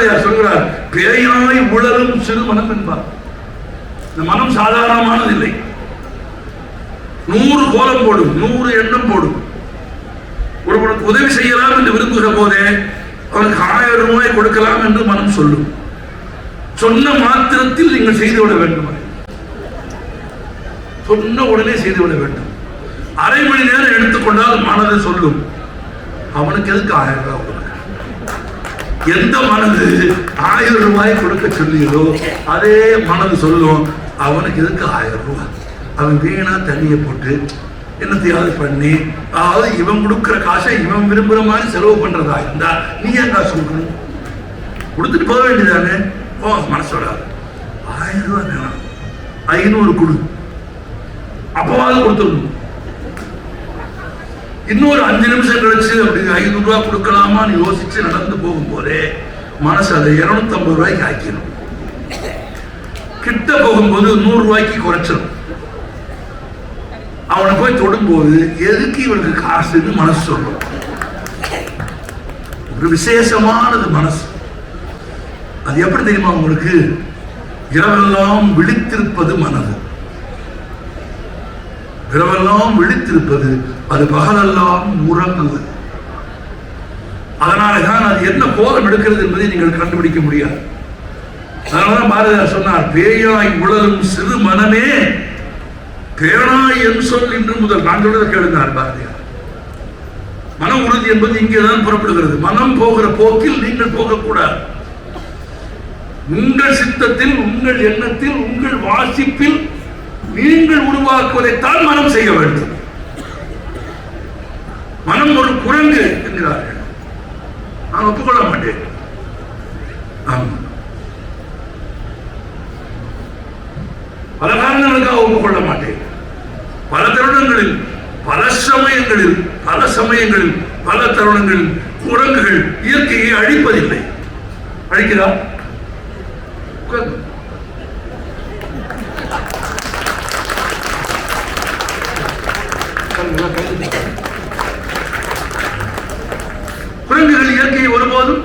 பாரதியார் சொல்கிறார் பேயாய் உழலும் சிறு மனம் என்பார். இந்த மனம் சாதாரணமானது இல்லை நூறு கோலம் போடும் நூறு எண்ணம் போடும். ஒருவனுக்கு உதவி செய்யலாம் என்று விரும்புகிற போதே அவனுக்கு ஆயிரம் ரூபாய் கொடுக்கலாம் என்று மனம் சொல்லும். சொன்ன மாத்திரத்தில் நீங்கள் செய்துவிட வேண்டும் சொன்ன உடனே செய்துவிட வேண்டும். அரை மணி நேரம் எடுத்துக்கொண்டால் மனதை சொல்லும் அவனுக்கு எதுக்கு ஆயிரம் ரூபாய் எந்த மனது ஆயிரம் ரூபாய் கொடுக்க சொல்லியதோ அதே மனது சொல்லும் அவனுக்கு எதுக்கு ஆயிரம் ரூபாய்? அவன் வீணா தண்ணியை போட்டு என்னத்தையாவது பண்ணி அதாவது இவன் கொடுக்கிற காசை இவன் விரும்புற மாதிரி செலவு பண்றதா இருந்தா நீ ஏன் காசு கொடுக்கணும்? கொடுத்துட்டு போக வேண்டியதானே? ஓ மனசு வராது. ஆயிரம் ரூபாய் வேணாம். ஐநூறு கொடு. அப்பவாது கொடுத்துடணும். இன்னொரு அஞ்சு நிமிஷம் கழிச்சு அப்படி ஐநூறு ரூபாய் கொடுக்கலாமான்னு யோசிச்சு நடந்து போகும்போதே மனசு அதை இருநூத்தம்பது ரூபாய்க்கு ஆக்கிடும் கிட்ட போகும்போது நூறு ரூபாய்க்கு குறைச்சிடும் அவனை போய் தொடும்போது எதுக்கு இவனுக்கு காசுன்னு மனசு சொல்லும். ஒரு விசேஷமானது மனசு. அது எப்படி தெரியுமா உங்களுக்கு? இரவெல்லாம் விழித்திருப்பது மனது. இரவெல்லாம் விழித்திருப்பது அது பகலெல்லாம் உறங்குவது அதனால தான் அது என்ன கோலம் எடுக்கிறது என்பதை நீங்கள் கண்டுபிடிக்க முடியாது. அதனாலதான் பாரதியார் சொன்னார் பேயாய் உழலும் சிறு மனமே பேனாய் என் சொல் இன்று முதல். நான் சொல்றதை கேளுங்கார் பாரதியார். மன உறுதி என்பது இங்கேதான் புறப்படுகிறது. மனம் போகிற போக்கில் நீங்கள் போகக்கூடாது. உங்கள் சித்தத்தில் உங்கள் எண்ணத்தில் உங்கள் வாசிப்பில் நீங்கள் உருவாக்குவதைத்தான் மனம் செய்ய வேண்டும். மனம் ஒரு குரங்கு என்கிறார்கள். நான் ஒப்புக்கொள்ள மாட்டேன். பல காரணங்களுக்காக ஒப்புக்கொள்ள மாட்டேன். பல தருணங்களில் பல சமயங்களில் பல சமயங்களில் பல தருணங்களில் குரங்குகள் இயற்கையை அழிப்பதில்லை. அழிக்கிறார் உட்கார்ந்து. உட்காருங்க, எல்லாம் கைது பண்ணுங்க. குரங்குகள் இயற்கையை ஒருபோதும்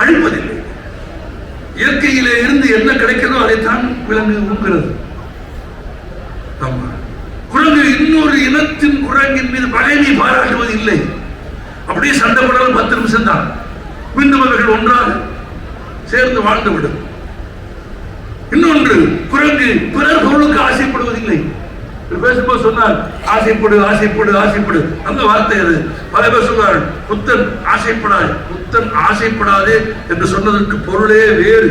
அழிப்பதில்லை இயற்கையிலே இருந்து என்ன கிடைக்கிறதோ அதைத்தான் விலங்கு உண்கிறது ஆமா. குரங்கு இன்னொரு இனத்தின் குரங்கின் மீது பகைமை பாராட்டுவது இல்லை. அப்படியே சண்டை போடாலும் பத்து நிமிஷம் தான் மீண்டும் ஒன்றாக சேர்ந்து வாழ்ந்துவிடும் இன்னொன்று குரங்கு பிறர் பொருளுக்கு ஆசைப்படுவதில்லை. பேசும்போது சொன்னார் ஆசைப்படு ஆசைப்படு ஆசைப்படு. அந்த வார்த்தை அது. பல பேர் சொல்வார்கள் புத்தன் ஆசைப்படாது புத்தன் ஆசைப்படாதே என்று சொன்னதற்கு பொருளே வேறு.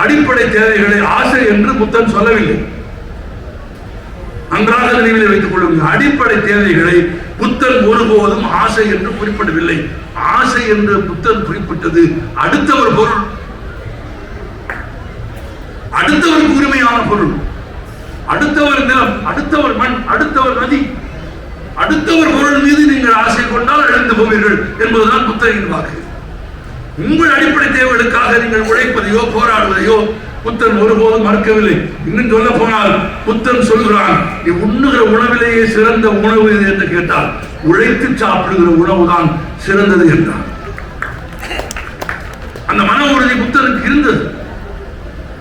அடிப்படை தேவைகளை ஆசை என்று புத்தன் சொல்லவில்லை. நன்றாக நினைவில் வைத்துக் கொள்ளுங்கள். அடிப்படை தேவைகளை புத்தன் ஒருபோதும் ஆசை என்று குறிப்பிடவில்லை. ஆசை என்று புத்தன் குறிப்பிட்டது அடுத்தவர் பொருள். அடுத்தவருக்கு உரிமையான பொருள். அடுத்தவர் நிலம் அடுத்தவர் மண் அடுத்தவர் நதி. அடுத்தவர் பொருள் மீது நீங்கள் ஆசை கொண்டால் இழந்து போவீர்கள் என்பதுதான் புத்தரின் வாக்கு. உங்கள் அடிப்படை தேவைகளுக்காக நீங்கள் உழைப்பதையோ போராடுவதையோ புத்தன் ஒருபோதும் மறுக்கவில்லை. இன்னும் சொல்ல போனால் புத்தன் சொல்கிறான் நீ உண்ணுகிற உணவிலேயே சிறந்த உணவு இது என்று கேட்டால் உழைத்து சாப்பிடுகிற உணவுதான் சிறந்தது என்றான். அந்த மன உறுதி புத்தனுக்கு இருந்தது.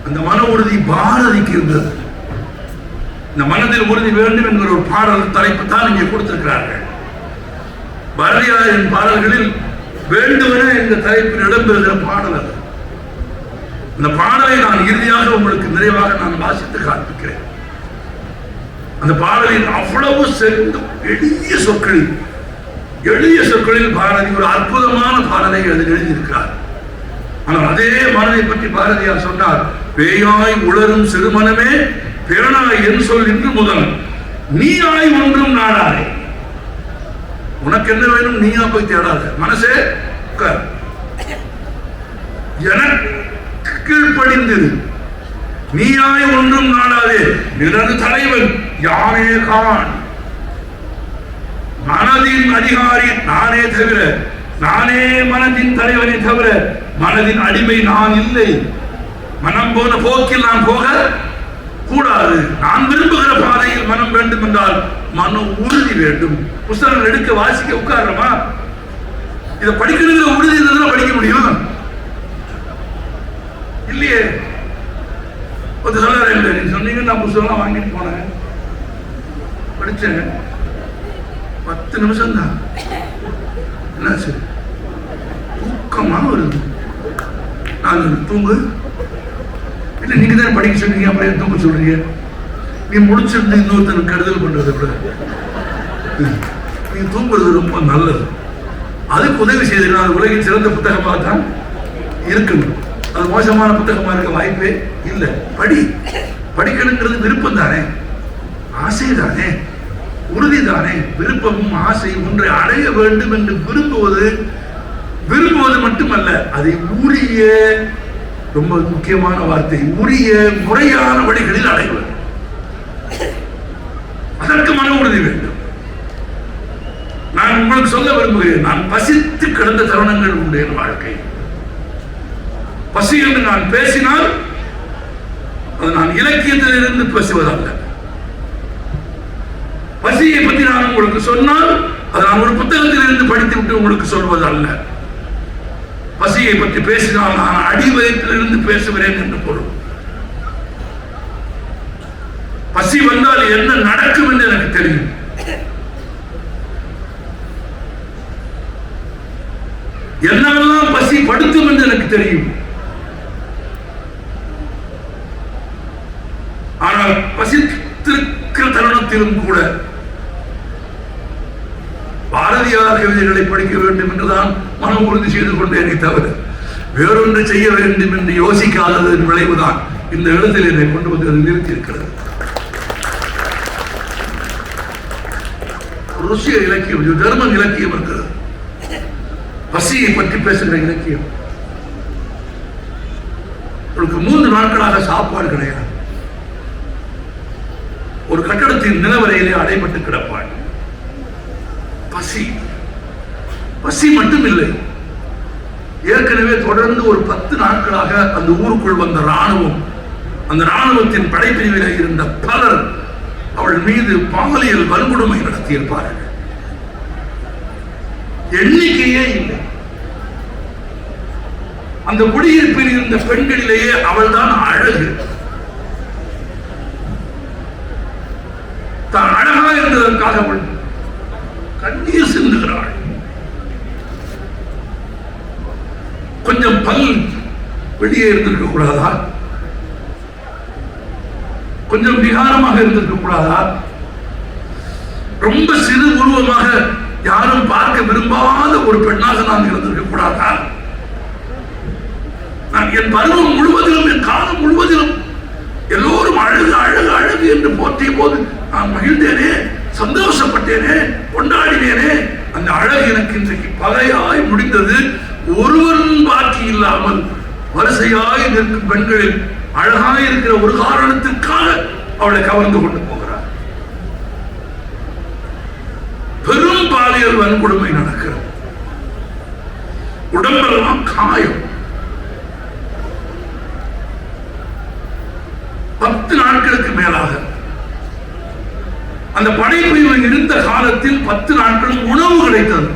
அந்த மன உறுதி பாரதிக்கு இருந்தது. இந்த மனதில் உறுதி வேண்டும் என்கிற ஒரு பாடல் தலைப்பு தான் இங்கே கொடுத்திருக்கிறார்கள். பாரதியாரின் பாடல்களில் வேண்டுவன இந்த தலைப்பில் இடம்பெறுகிற பாடல் அது. அந்த பாடலை நான் இறுதியாக உங்களுக்கு நிறைவாக நான் வாசித்து காண்பிக்கிறேன். அந்த பாடலில் அவ்வளவு செல்லும் எளிய சொற்களில் எளிய சொற்களில் பாரதி ஒரு அற்புதமான பாடலை அதில் எழுதியிருக்கிறார். ஆனால் அதே மனதை பற்றி பாரதியார் சொன்னார் பேயாய் உளரும் சிறுமனமே பேனாய் என் சொல் இன்று முதல். நீயாய் ஒன்றும் நாடாதே. உனக்கு என்ன வேணும்? நீயா போய் தேடாத. மனசே உட்கார். எனக்கு கீழ்ப்படிந்தது. நீயாய் ஒன்றும் நாடாதே எனது தலைவன் யாரே கான் மனதின் அதிகாரி நானே தவிர நானே மனதின் தலைவனை தவிர மனதின் அடிமை நான் இல்லை. மனம் போன போக்கில் நான் போக கூடாது. நான் விரும்புகிற பாதையில் மனம் வேண்டும் என்றால் மன உறுதி வேண்டும். புஸ்தகங்கள் எடுக்க வாசிக்க உட்காரமா இதை படிக்கணுங்கிற உறுதி இருந்தா படிக்க முடியும். இல்லையே? ஒரு சொன்னாரு இல்லை நீங்க சொன்னீங்க நான் புத்தகம்லாம் வாங்கிட்டு போனேன். படித்தேன். பத்து நிமிஷம் தான் என்னாச்சு? தூக்கமா வருது. நான் தூங்கு. இல்லை நீங்க தானே படிக்க சொன்னீங்க அப்புறம் தூங்க சொல்றீங்க? நீ முடிச்சிருந்து இன்னொருத்தனுக்கு கெடுதல் பண்றது கூட நீ தூங்குறது ரொம்ப நல்லது. அதுக்கு உதவி செய்தீங்கன்னா அது உலகின் சிறந்த புத்தகமாக தான் இருக்கணும் அது மோசமான புத்தகமாக இருக்க வாய்ப்பே இல்லை. படி படிக்கணுங்கிறது விருப்பம் தானே ஆசை தானே உறுதி தானே விருப்பமும் ஆசையும் ஒன்றை அடைய வேண்டும் என்று விரும்புவது விரும்புவது மட்டுமல்ல அதை உரிய ரொம்ப முக்கியமான வார்த்தை உரிய முறையான வழிகளில் அடைவது. அதற்கு மன உறுதி வேண்டும். நான் உங்களுக்கு சொல்ல விரும்புகிறேன் நான் பசித்து கிடந்த தருணங்கள் உண்டு என் வாழ்க்கை. பசி என்று நான் பேசினால் அது நான் இலக்கியத்திலிருந்து பேசுவதல்ல. பசியை பற்றி நான் உங்களுக்கு சொன்னால் அது நான் ஒரு புத்தகத்திலிருந்து படித்து விட்டு உங்களுக்கு சொல்வது அல்ல பசியை பற்றி பேசினால் நான் அடிவயத்திலிருந்து பேசுகிறேன் என்று பொருள். பசி வந்தால் என்ன நடக்கும் என்று எனக்கு தெரியும் என்னவெல்லாம் பசி படுத்தும் என்று எனக்கு தெரியும். ஆனால் பசித்திருக்கிற தருணத்திலும் கூட பாரதியார் கவிதைகளை படிக்க வேண்டும் என்றுதான் மனம் உறுதி செய்து கொண்டேனே தவிர வேறொன்று செய்ய வேண்டும் என்று யோசிக்காததன் விளைவுதான் இந்த இடத்தில் என்னை கொண்டு வந்து அது நிறுத்தியிருக்கிறது. ருசிய இலக்கியம் ஜெர்மன் இலக்கியம் இருக்கிறது. பசியை பற்றி பேசுகிற இலக்கியம். உங்களுக்கு மூன்று நாட்களாக சாப்பாடு கிடையாது. ஒரு கட்டடத்தின் நிலவரையிலே அடைபட்டு கிடப்பாள் பசி. பசி மட்டும் இல்லை ஏற்கனவே தொடர்ந்து ஒரு பத்து நாட்களாக அந்த ஊருக்குள் வந்த ராணுவம் அந்த ராணுவத்தின் படைப்பிரிவில் இருந்த பலர் அவள் மீது பாலியல் வன்கொடுமை நடத்தியிருப்பார்கள். எண்ணிக்கையே இல்லை. அந்த குடியிருப்பில் இருந்த பெண்களிலேயே அவள்தான் அழகு. தான் அழகா இருந்ததற்காக அவள் கண்ணீர் சிந்துகிறாள். கொஞ்சம் பல் வெளியே இருந்திருக்க கூடாதா? கொஞ்சம் விகாரமாக இருந்திருக்க கூடாதா? ரொம்ப சிறு உருவமாக யாரும் பார்க்க விரும்பாத ஒரு பெண்ணாக நான் இருந்திருக்க கூடாதா? என் பருவம் முழுவதிலும் என் காலம் முழுவதிலும் எல்லோரும் அழகு அழகு அழகு என்று போற்றிய போது நான் மகிழ்ந்தேனே சந்தோஷப்பட்டேனே கொண்டாடினேனே. அந்த அழகு எனக்கு இன்றைக்கு பகையாய் முடிந்தது. ஒருவரும் பாக்கி இல்லாமல் வரிசையாய் நிற்கும் பெண்களில் அழகாய் இருக்கிற ஒரு காரணத்திற்காக அவளை கவர்ந்து கொண்டு போகிறார். பெரும் பாலியல் வன்கொடுமை நடக்கிறது. உடம்பெல்லாம் காயம். பத்து நாட்களுக்கு மேலாக. அந்த படைப்பிரிவு இருந்த காலத்தில் பத்து நாட்களும் உணவு கிடைத்தது.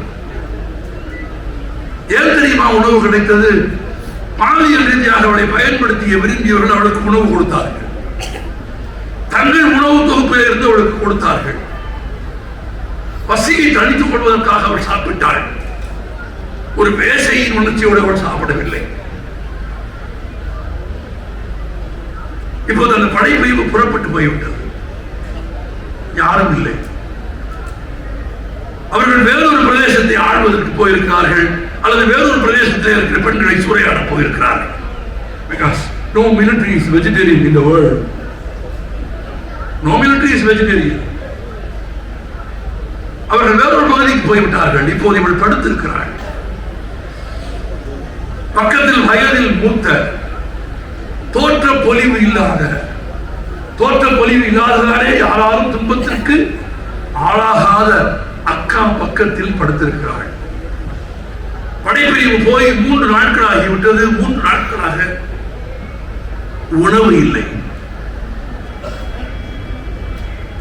ஏன் தெரியுமா உணவு கிடைத்தது? பாலியல் ரீதியாக அவளை பயன்படுத்திய விரும்பியவர்கள் அவளுக்கு உணவு கொடுத்தார்கள். தங்கள் உணவு தொகுப்பில் இருந்து அவளுக்கு கொடுத்தார்கள். பசியை தணித்துக் கொள்வதற்காக அவள் சாப்பிட்டாள். ஒரு பேசையின் உணர்ச்சியோடு அவள் சாப்பிடவில்லை. இப்போது அந்த படை பிரிவு புறப்பட்டு போய்விட்டது. யாரும் இல்லை. அவர்கள் வேறொரு பிரதேசத்தை ஆழ்வதற்கு போயிருக்கிறார்கள் அல்லது வேறொரு பிரதேசத்தில் இருக்கிற பெண்களை சூறையாட போயிருக்கிறார்கள். Because no military is vegetarian in the world no military is vegetarian அவர்கள் வேறொரு பகுதிக்கு போய்விட்டார்கள். இப்போது இவள் படுத்திருக்கிறாள். பக்கத்தில் வயதில் மூத்த தோற்ற பொலிவு இல்லாத தோற்ற பொலிவு இல்லாததாலே யாராலும் துன்பத்திற்கு ஆளாகாத அக்கா பக்கத்தில் படுத்திருக்கிறாள் படைப்பிரிவு போய் மூன்று நாட்கள் ஆகிவிட்டது மூன்று நாட்களாக உணவு இல்லை.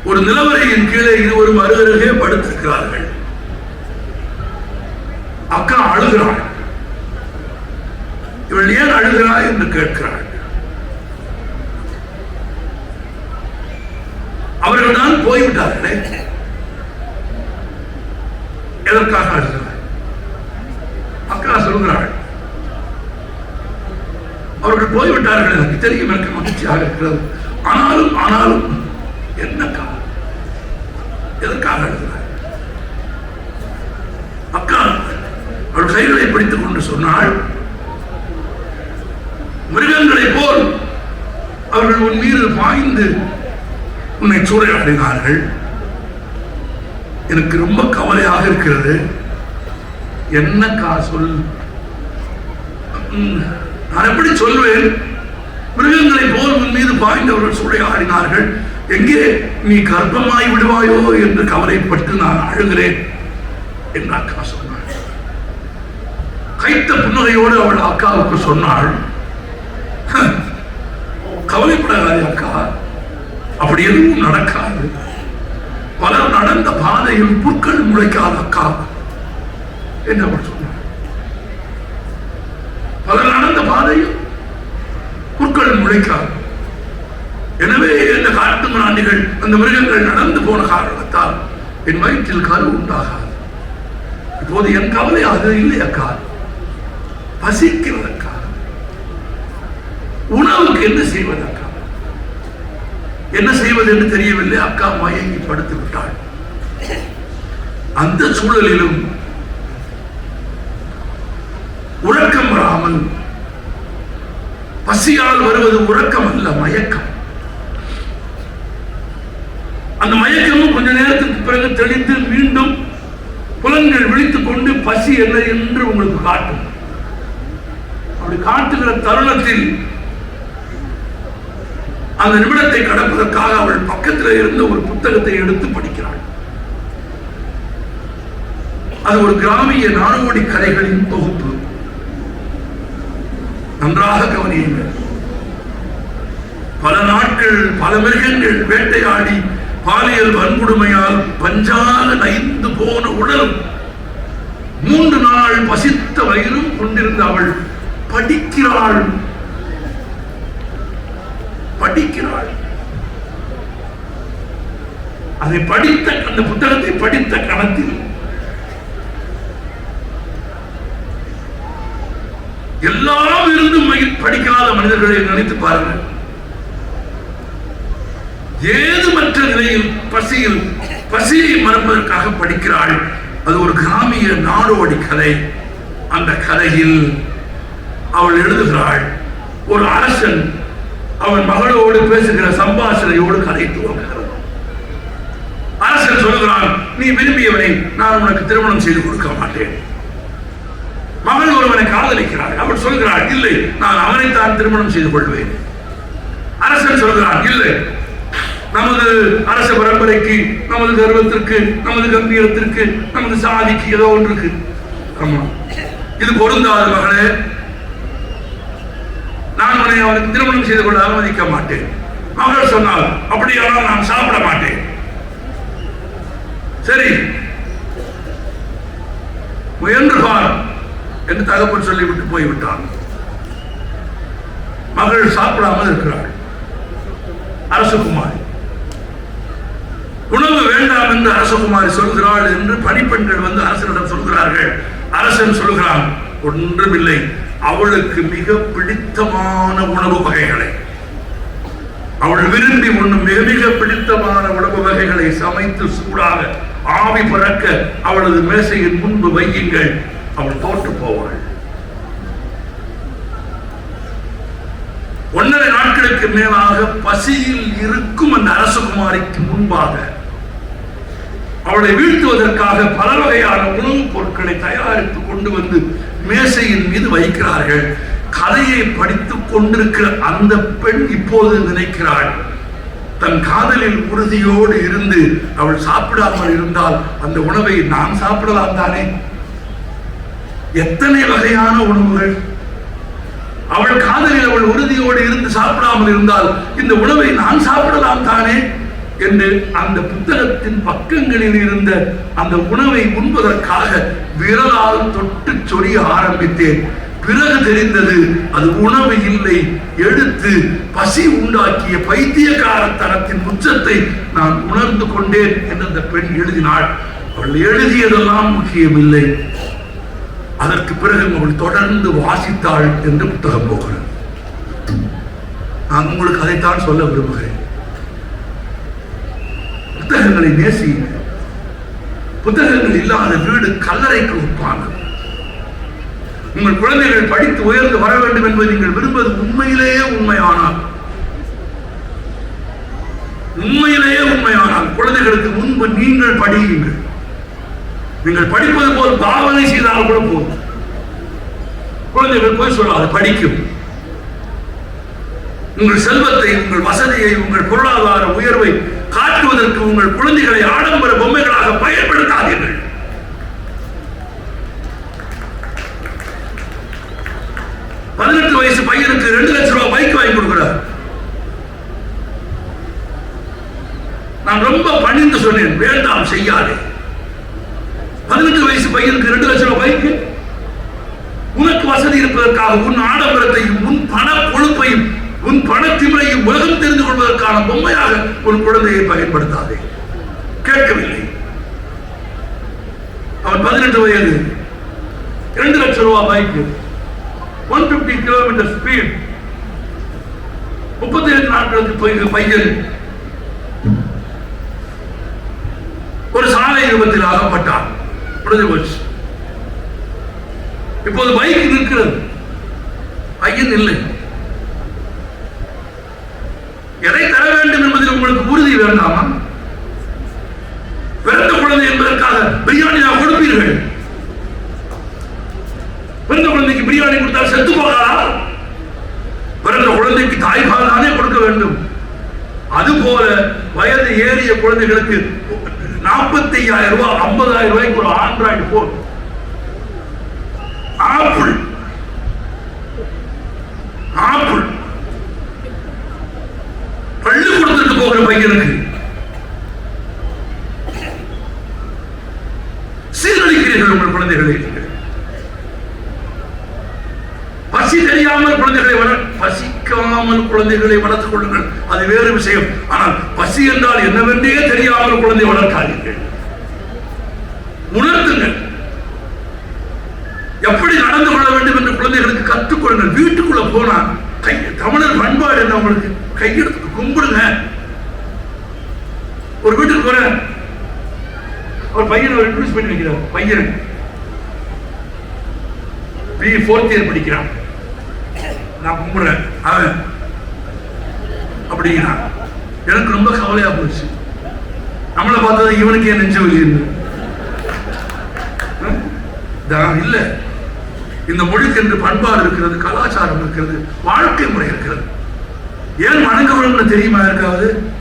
ஒரு நிலவரையின் கீழே இருவரும் அருகருகே படுத்திருக்கிறார்கள். அக்கா அழுகிறாள். இவள் ஏன் அழுகிறாள் என்று கேட்கிறாள். அவர்கள் தான் போய்விட்டார்களே. எதற்காக அக்கா சொல்கிறாள் அவர்கள் போய்விட்டார்கள் எனக்கு தெரியும் எனக்கு மகிழ்ச்சியாக இருக்கிறது. ஆனாலும் ஆனாலும் என்ன காரணம்? எதற்காக அழுகிறாய்? அக்கா அவள் கைகளை பிடித்துக் கொண்டு சொன்னாள் மிருகங்களை போல் அவர்கள் உன் மீது பாய்ந்து உன்னை சூறையாடினார்கள். எனக்கு ரொம்ப கவலையாக இருக்கிறது. என்னக்கா சொல்? நான் எப்படி சொல்வேன்? மிருகங்களை போல் உன் மீது பாய்ந்தவர்கள் சூறையாடினார்கள். எங்கே நீ கர்ப்பமாய் விடுவாயோ என்று கவலைப்பட்டு நான் அழுகிறேன் என்று அக்கா சொன்னாள். கைத்த புன்னகையோடு அவள் அக்காவுக்கு சொன்னாள். "ஹ, கவலைப்படாதே அக்கா. அப்படி எதுவும் நடக்காது. பலர் நடந்த பாதையில் புற்கள் முளைக்காத அக்கா என்று அவர் சொன்னார்? பலர் நடந்த பாதையில் புற்கள் முளைக்காது. எனவே இந்த காட்டு மிராண்டிகள் அந்த மிருகங்கள் நடந்து போன காரணத்தால் என் வயிற்றில் கரு உண்டாகாது. இப்போது என் கவலை அது இல்லை அக்கா. பசிக்கிறது அக்கா உணவுக்கு என்ன செய்வது அக்கா என்ன செய்வது என்று தெரியவில்லை. அக்கா மயங்கி படுத்து விட்டாள். அந்த சூழலிலும் உறக்கம் வராமல் பசியால் வருவது உறக்கம் அல்ல மயக்கம். அந்த மயக்கமும் கொஞ்ச நேரத்துக்கு பிறகு தெளிந்து மீண்டும் புலன்கள் விழித்துக் கொண்டு பசி என்ன என்று உங்களுக்கு காட்டும். அப்படி காட்டுகிற தருணத்தில் அந்த நிமிடத்தை கடப்பதற்காக அவள் பக்கத்தில் இருந்த ஒரு புத்தகத்தை எடுத்து படிக்கிறாள். அது ஒரு கிராமிய நாடோடி கதைகளின் தொகுப்பு. நன்றாக கவனியுங்கள். பல நாட்கள் பல மிருகங்கள் வேட்டையாடி பாலியல் வன்கொடுமையால் பஞ்சால நைந்து போன உடலும் மூன்று நாள் பசித்த வயிறும் கொண்டிருந்த அவள் படிக்கிறாள். படிக்கிறாள். அதை படித்த அந்த புத்தகத்தை படித்த கணத்தில் எல்லாம் இருந்தும் படிக்காத மனிதர்களை நினைத்து பாருங்கள். ஏதுமற்ற நிலையில் பசியில் பசியை மறப்பதற்காக படிக்கிறாள். அது ஒரு கிராமிய நாடோடி கதை. அந்த கதையில் அவள் எழுதுகிறாள். ஒரு அரசன் அவன் மகளோடு பேசுகிற சம்பாஷணையோடு கதை துவங்குகிறது அரசன் சொல்கிறான் நீ விரும்பியவனை நான் உனக்கு திருமணம் செய்து கொடுக்க மாட்டேன். மகள் ஒருவனை காதலிக்கிறாள். அவள் சொல்கிறாள் இல்லை நான் அவனைத்தான் திருமணம் செய்து கொள்வேன். அரசன் சொல்கிறான் இல்லை நமது அரச பரம்பரைக்கு நமது கர்வத்திற்கு நமது கம்பீரத்திற்கு நமது சாதிக்கு ஏதோ ஒன்று இருக்கு. ஆமா இது பொருந்தாது மகளே. நான் உன்னை அவனுக்கு திருமணம் செய்து கொள்ள அனுமதிக்க மாட்டேன். மகள் சொன்னால் அப்படியானால் நான் சாப்பிட மாட்டேன். சரி. முயன்று பார் என்று தகப்பன் சொல்லிவிட்டு போய்விட்டான். மகள் சாப்பிடாமல் இருக்கிறாள். அரசகுமாரி. உணவு வேண்டாம் என்று அரசகுமாரி சொல்கிறாள் என்று பணிப்பெண்கள் வந்து அரசனிடம் சொல்கிறார்கள். அரசன் சொல்கிறான் ஒன்றுமில்லை. அவளுக்கு மிக பிடித்தமான உணவு வகைகளை. அவள் விரும்பி உண்ணும் மிக மிக பிடித்தமான உணவு வகைகளை சமைத்து சூடாக ஆவி பறக்க அவளது மேசையின் முன்பு வையுங்கள். அவள் தோற்று போவாள். ஒன்றரை நாட்களுக்கு மேலாக பசியில் இருக்கும் அந்த அரசகுமாரிக்கு முன்பாக அவளை வீழ்த்துவதற்காக பல வகையான உணவுப் பொருட்களை தயாரித்து கொண்டு வந்து மேசையின் மீது வைக்கிறார்கள். கதையை படித்துக் கொண்டிருக்கிற அந்த பெண் இப்போது நினைக்கிறாள். தன் காதலில் உறுதியோடு இருந்து அவள் சாப்பிடாமல் இருந்தால் அந்த உணவை நான் சாப்பிடலாம் தானே? எத்தனை வகையான உணவுகள்? அவள் காதலில் அவள் உறுதியோடு இருந்து சாப்பிடாமல் இருந்தால் இந்த உணவை நான் சாப்பிடலாம் தானே? என்று அந்த புத்தகத்தின் பக்கங்களில் இருந்த அந்த உணவை உண்பதற்காக விரலால் தொட்டு சொரிய ஆரம்பித்தேன். பிறகு தெரிந்தது அது உணவு இல்லை. எடுத்து பசி உண்டாக்கிய பைத்தியக்காரத்தனத்தின் உச்சத்தை நான் உணர்ந்து கொண்டேன் என்று அந்த பெண் எழுதினாள். அவள் எழுதியதெல்லாம் முக்கியமில்லை. அதற்கு பிறகு அவள் தொடர்ந்து வாசித்தாள் என்று புத்தகம் போகிறது. நான் உங்களுக்கு அதைத்தான் சொல்ல விரும்புகிறேன். புத்தகங்களை நேசியுங்கள் புத்தகங்கள் இல்லாத வீடு கல்லறைக்கு ஒப்பானது. உங்கள் குழந்தைகள் படித்து உயர்ந்து வர வேண்டும் என்பதை நீங்கள் விரும்புவது உண்மையிலேயே உண்மையானால். உண்மையிலேயே உண்மையானால். குழந்தைகளுக்கு முன்பு நீங்கள் படியுங்கள். நீங்கள் படிப்பது போல் பாவனை செய்தால் கூட போதும். குழந்தைகள் போய் சொல்லாது படிக்கும். உங்கள் செல்வத்தை உங்கள் வசதியை உங்கள் பொருளாதார உயர்வை காட்டுவதற்கு உங்கள் குழந்தைகளை ஆடம்பர பொம்மைகளாக பயன்படுத்தாதீர்கள். பதினெட்டு வயசு பையனுக்கு ரெண்டு லட்சம் ரூபாய் பைக் வாங்கி கொடுக்கிறார். நான் ரொம்ப பணிந்து சொன்னேன் வேண்டாம் செய்யாதே. பதினெட்டு வயசு பையனுக்கு ரெண்டு லட்சம் ரூபாய் பைக் உனக்கு வசதி இருப்பதற்காக உன் ஆடம்பரத்தையும் உன் பண கொழுப்பையும் உன் பணத்திமுறையை உலகம் தெரிந்து கொள்வதற்கான பொம்மையாக உன் குழந்தையை பயன்படுத்தாதே. கேட்கவில்லை. அவன் பதினெட்டு வயது. இரண்டு லட்சம் ரூபாய் bike one fifty kilometre speed முப்பத்தி ஏழு நாட்களுக்கு போய் பையன். ஒரு சாலை விபத்தில் அகப்பட்டான். முடிஞ்சு போச்சு. இப்போது பைக் நிற்கிறது. பையன் இல்லை. எதை தர வேண்டும் என்பதில் உங்களுக்கு உறுதி வேண்டாமா? பிறந்த குழந்தை என்பதற்காக பிரியாணி நான் கொடுப்பீர்கள். பிறந்த குழந்தைக்கு பிரியாணி கொடுத்தால் செத்து போகாதா? பிறந்த குழந்தைக்கு தாய்பால் தானே கொடுக்க வேண்டும். அதுபோல வயது ஏறிய குழந்தைகளுக்கு நாற்பத்தி ஐயாயிரம் ரூபாய் ஐம்பதாயிரம் ரூபாய்க்கு ஒரு ஆண்ட்ராய்டு போன் ஆப்பிள் ஆப்பிள். பள்ளிக்கூடத்துக்கு ஒரு பையனுக்கு சீரழிக்கிறீர்கள் உங்கள் குழந்தைகளை. பசி தெரியாமல் குழந்தைகளை வள பசிக்காமல் குழந்தைகளை வளர்த்துக் கொள்ளுங்கள். அது வேறு விஷயம். ஆனால் பசி என்றால் என்னவென்றே தெரியாமல் குழந்தை வளர்க்காதீர்கள். உணர்த்துங்கள். எப்படி நடந்து கொள்ள வேண்டும் என்று குழந்தைகளுக்கு கற்றுக்கொள்ளுங்கள் வீட்டுக்குள்ள போனா கை தமிழர் பண்பாடு என்ன உங்களுக்கு? கையெடுத்து கும்பிடுங்க. ஒரு வீட்டுக்கு போறேன். ஒரு பையன் ஒரு இன்ட்ரூஸ் பண்ணி வைக்கிறார். பையன். பி ஃபோர்த் இயர் படிக்கிறான். நான் கும்பிடுறேன். அவன். அப்படிங்கிறான். எனக்கு ரொம்ப கவலையா போச்சு. நம்மளை பார்த்தது இவனுக்கு ஏன் நெஞ்சு வலி தான் இல்ல. இந்த மொழிக்கு என்று பண்பாடு இருக்கிறது கலாச்சாரம் இருக்கிறது வாழ்க்கை முறை இருக்கிறது. ஏன் வணங்குகிறோம்னு தெரியுமா இருக்காது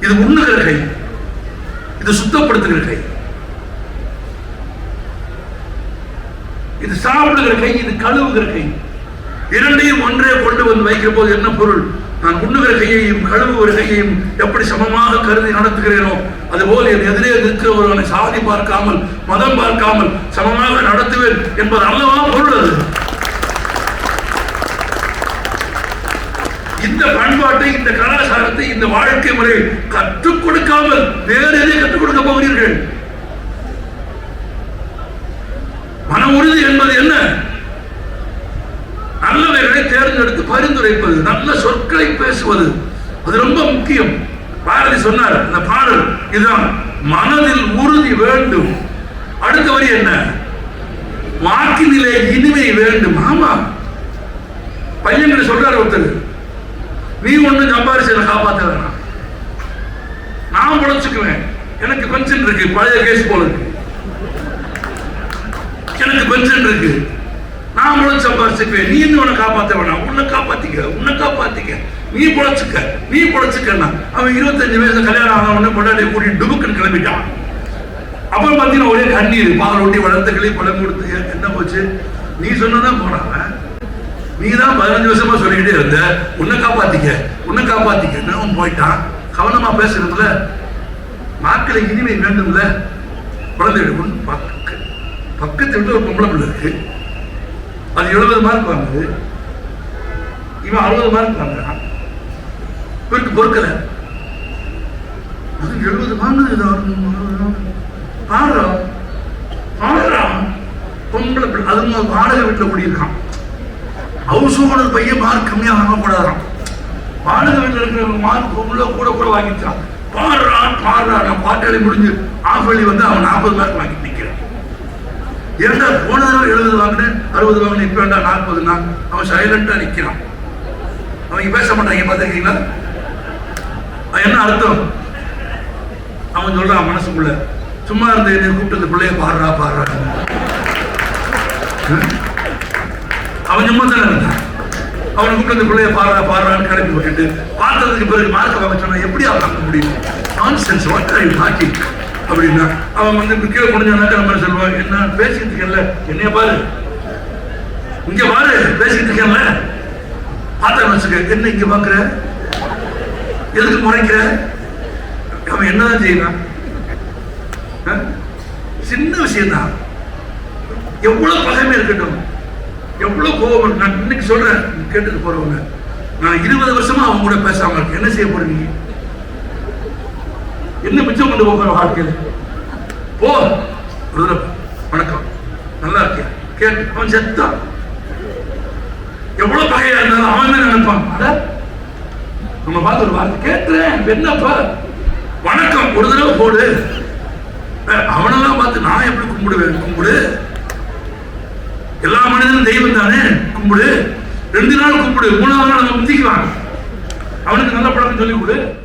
இது உண்ணுகிற கை. இது சுத்தப்படுத்துகிற கை. இது சாப்பிடுகிற கை இது கழுவுகிற கை. இரண்டையும் ஒன்றே கொண்டு வந்து வைக்கிற போது என்ன பொருள்? நான் உண்ணுகிற கையையும் கழுவுகிற கையையும் எப்படி சமமாக கருதி நடத்துகிறேனோ அதுபோல் என் எதிரே நிற்கிற ஒருவனை சாதி பார்க்காமல் மதம் பார்க்காமல் சமமாக நடத்துவேன் என்பது அல்லவா பொருள் அது? இந்த பண்பாட்டை இந்த கலாச்சாரத்தை இந்த வாழ்க்கை முறையை கற்றுக் கொடுக்காமல் வேறு எதை கற்றுக் கொடுக்க போகிறீர்கள்? மன உறுதி என்பது என்ன? நல்லவைகளை தேர்ந்தெடுத்து பரிந்துரைப்பது நல்ல சொற்களை பேசுவது. அது ரொம்ப முக்கியம். பாரதி சொன்னார் இந்த பாடல் இதுதான் மனதில் உறுதி வேண்டும். அடுத்த வரி என்ன? வாக்கினிலே இனிமை வேண்டும். ஆமா. பையன் சொல்றாரு ஒருத்தர் நீ ஒண்ணு சம்பாரிச்சு காப்பாத்த வேணாம் நான் உழைச்சுக்குவேன் எனக்கு பென்ஷன் இருக்கு. பழைய கேஸ் போல இருக்கு எனக்கு பென்ஷன் இருக்கு. நான் உழைச்சு சம்பாரிச்சுக்குவேன். நீ இன்னும் உன்னை காப்பாத்த வேணாம். உன்னை காப்பாத்திக்க உன்னை காப்பாத்திக்க. நீ பொழைச்சுக்க நீ பொழைச்சுக்கன்னா அவன் இருபத்தஞ்சு வயசு கல்யாணம் ஆன உடனே பொண்டாட்டியை கூட்டி டுபுக்குன்னு கிளம்பிட்டான். அப்புறம் பார்த்தீங்கன்னா ஒரே கண்ணீர் பால் ஒட்டி வளர்த்த கிளி பழம் கொடுத்து என்ன போச்சு? நீ சொன்னதான் போனாங்க நீ தான் பதினஞ்சு வருஷமா சொல்லிக்கிட்டே இருந்த. உன்னை காப்பாத்திக்க உன்னை காப்பாத்திக்க. அவன் போயிட்டான்? கவனமா பேசுறதுல மாக்களை இனிமை வேண்டும்ல? குழந்தை பக்கு பக்க பக்கத்து வீட்டுல ஒரு பொம்பளை பிள்ளை இருக்கு. அது எழுபது மார்க் வாங்குது. இவன் அறுபது மார்க் வாங்குறான். இவருக்கு பொறுக்கல. அது எழுபது வாங்குது பாடுறான். பாடுறான். பொம்பளை பிள்ளை அதுவும் வாடகை வீட்டில் கூடியிருக்கான். ஹவுஸ் ஓனர் பையன் மார்க் கம்மியாக வாங்கக்கூடாதான் வாடகை வீட்டில் இருக்கிற மார்க் உள்ள கூட கூட வாங்கிட்டான் பாடுறான் பாடுறான் நான் பாட்டாளி முடிஞ்சு ஆஃப் வந்து அவன் நாற்பது மார்க் வாங்கி நிற்கிறான் ஏன்டா போன தடவை எழுபது வாங்கினேன் அறுபது வாங்கினேன் இப்போ வேண்டாம் நாற்பதுனா அவன் சைலண்டாக நிற்கிறான் அவங்க பேச மாட்டாங்க பார்த்துருக்கீங்களா? என்ன அர்த்தம்? அவன் சொல்றான் மனசுக்குள்ள சும்மா இருந்து என்னை கூப்பிட்டு பிள்ளைய பாடுறா பாடுறா. அவன் சும்மா தானே இருந்தான். கூப்பிட்டு இந்த பிள்ளைய பாடுறா பாடுறான்னு கிளம்பி விட்டுட்டு பார்த்ததுக்கு பிறகு மார்க் வாங்க சொன்னா எப்படி அவன் வாங்க முடியும்? Nonsense what are you talking அப்படின்னா அவன் வந்து இப்படி கீழே முடிஞ்சானாக்க நம்ம சொல்லுவாங்க என்ன பேசிட்டு இருக்கேன்ல என்னைய பாரு. இங்க பாரு பேசிட்டு இருக்கேன்ல. பார்த்தா வச்சுக்க என்ன இங்க பாக்குற எதுக்கு முறைக்கிற? அவன் என்னதான் செய்யலாம் ஆ? சின்ன விஷயம்தான். எவ்வளவு பகைமை இருக்கட்டும். எவ்வளவு கோபம் நான் இன்னைக்கு சொல்றேன். கேட்டுட்டு போறவங்க நான் இருபது வருஷமா அவங்க கூட பேசாம இருக்கேன். என்ன செய்ய போறீங்க? என்ன மிச்சம் கொண்டு போகிற வாழ்க்கையில்? போ. வணக்கம். நல்லா இருக்கியா? கேட்டு அவன் செத்தான் எவ்வளவு பகையா இருந்தாலும் அவன் தான் நினைப்பான். நம்ம பார்த்து ஒரு வார்த்தை கேட்டுறேன் என்னப்பா வணக்கம். ஒரு தடவை போடு. அவனெல்லாம் பார்த்து நான் எப்படி கும்பிடுவேன்? கும்பிடு. எல்லா மனிதனும் தெய்வம் தானே? கும்பிடு. ரெண்டு நாள் கும்பிடு. மூணாவது நாள் நம்ம முந்திக்குவாங்க. அவனுக்கு நல்ல பழக்கம் சொல்லி கொடு.